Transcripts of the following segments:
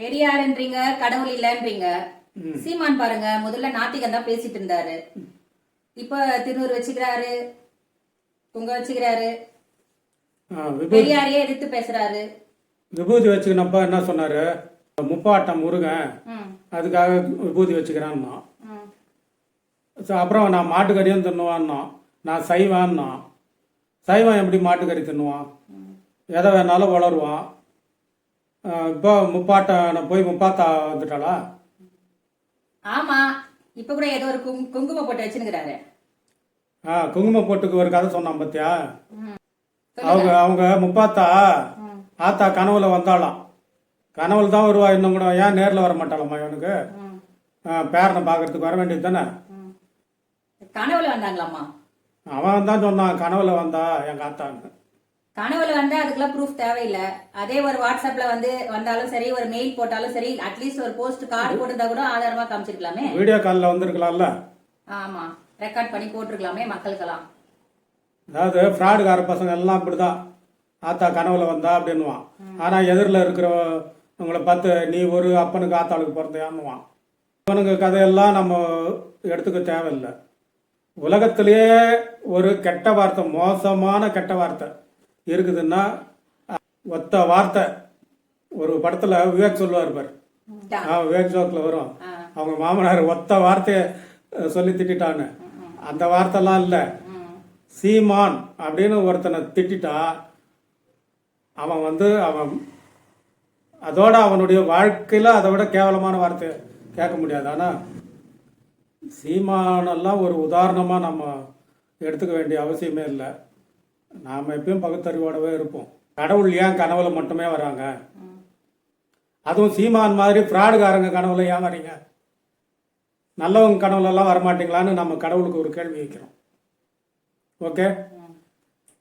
பெரியாருன்றீங்க கடவுள் இல்லன்றீங்க. சீமான் பாருங்க முதல்ல நாத்திகம் தான் பேசிட்டு இருந்தாரு. இப்ப திருநூறு வச்சுக்கிறாரு பொங்க வச்சுக்கிறாரு. பெரியாரையே எதிர்த்து பேசுறாரு. விபூதி வச்சுக்கினப்ப என்ன சொன்னார்? முப்பாட்டம் முருகன். அதுக்காக விபூதி வச்சுக்கிறான்னா அப்புறம் நான் மாட்டுக்கறியும் தின்னுவான்னா நான் சைவான்னா சைவம் எப்படி மாட்டுக்கறி தின்னுவான்? எதை வேணாலும் வளருவான். இப்போ முப்பாட்டம் போய் முப்பாத்தா வந்துட்டாளா? ஆமா இப்ப கூட ஏதோ ஒரு குங்- குங்குமம் போட்டு வச்சுருக்கிறாரு ஆ குங்கும போட்டுக்கு ஒரு கதை சொன்னான் பார்த்தியா அவங்க அவங்க முப்பாத்தா ஆத்தா கனவுல வந்தாளாம். கனவுல தான் வருவா இன்னும் கூட ஏன் நேரில் வர மாட்டாளாம்மா இவனுக்கு? பேரனை பார்க்கறதுக்கு வர வேண்டியது தானே? கனவுல வந்தாங்களாம்மா? அவன் தான் சொன்னான் கனவுல வந்தா எங்க ஆத்தான்னு கனவுல வந்தா அதுக்கெல்லாம் ப்ரூஃப் தேவையில்லை. அதே ஒரு வாட்ஸ்அப்ல வந்து வந்தாலும் சரி ஒரு மெயில் போட்டாலும் சரி அட்லீஸ்ட் ஒரு போஸ்ட் கார்டு போட்டிருந்தா கூட ஆதாரமா காமிச்சிருக்கலாமே. வீடியோ காலில் வந்திருக்கலாம்ல? ஆமா ரெக்கார்ட் பண்ணி போட்டிருக்கலாமே மக்களுக்கெல்லாம். அதாவது ஃப்ராடுகார பசங்க எல்லாம் அப்படிதான். ஆத்தா கனவுல வந்தா அப்படின்னுவான். ஆனா எதிரில் இருக்கிறவங்களை பார்த்து நீ ஒரு அப்பனுக்கு ஆத்தாளுக்கு பிறந்தையான்னுவான் இவனுங்க கதையெல்லாம் நம்ம எடுத்துக்க தேவையில்லை. உலகத்திலேயே ஒரு கெட்ட வார்த்தை மோசமான கெட்ட வார்த்தை. இருக்குதுன்னா ஒத்த வார்த்தை ஒரு படத்துல விவேக் சொல்லுவார் பார். ஆ விவேக் ஜோக்கில் வரும். அவங்க மாமனார் ஒத்த வார்த்தையை சொல்லி திட்டான்னு அந்த வார்த்தைலாம் இல்லை. சீமான் அப்படின்னு ஒருத்தனை திட்டிட்டா அவன் வந்து அவன் அதோட அவனுடைய வாழ்க்கையில் அதை விட கேவலமான வார்த்தையை கேட்க முடியாது. ஆனால் சீமானெல்லாம் ஒரு உதாரணமாக நம்ம எடுத்துக்க வேண்டிய அவசியமே இல்லை. நாம் எப்பயும் பகுத்தறிவோடவே இருப்போம். கடவுள் ஏன் கனவுல மட்டுமே வராங்க? அதுவும் சீமான் மாதிரி ஃப்ராடுகாரங்க கனவுல ஏன் வரீங்க நல்லவங்க கனவுலெல்லாம் வரமாட்டீங்களான்னு நம்ம கடவுளுக்கு ஒரு கேள்வி வைக்கிறோம். ஓகே?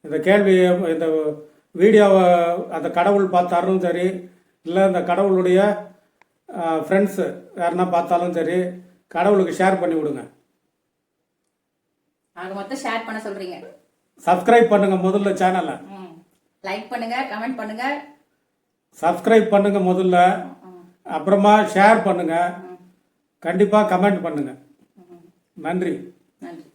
இந்த கேள்வி இந்த வீடியோவை அந்த கடவுள் பார்த்தாலும் சரி இல்லை இந்த கடவுளுடைய ஃப்ரெண்ட்ஸு யாருன்னா பார்த்தாலும் சரி கடவுளுக்கு ஷேர் பண்ணி விடுங்க. ஆக மொத்தம் ஷேர் பண்ண சொல்றீங்க. சப்ஸ்கிரைப் பண்ணுங்க முதல்ல சேனலை லைக் பண்ணுங்க கமெண்ட் பண்ணுங்க. சப்ஸ்கிரைப் பண்ணுங்க முதல்ல. அப்புறமா ஷேர் பண்ணுங்க. கண்டிப்பாக கமெண்ட் பண்ணுங்க. நன்றி. நன்றி.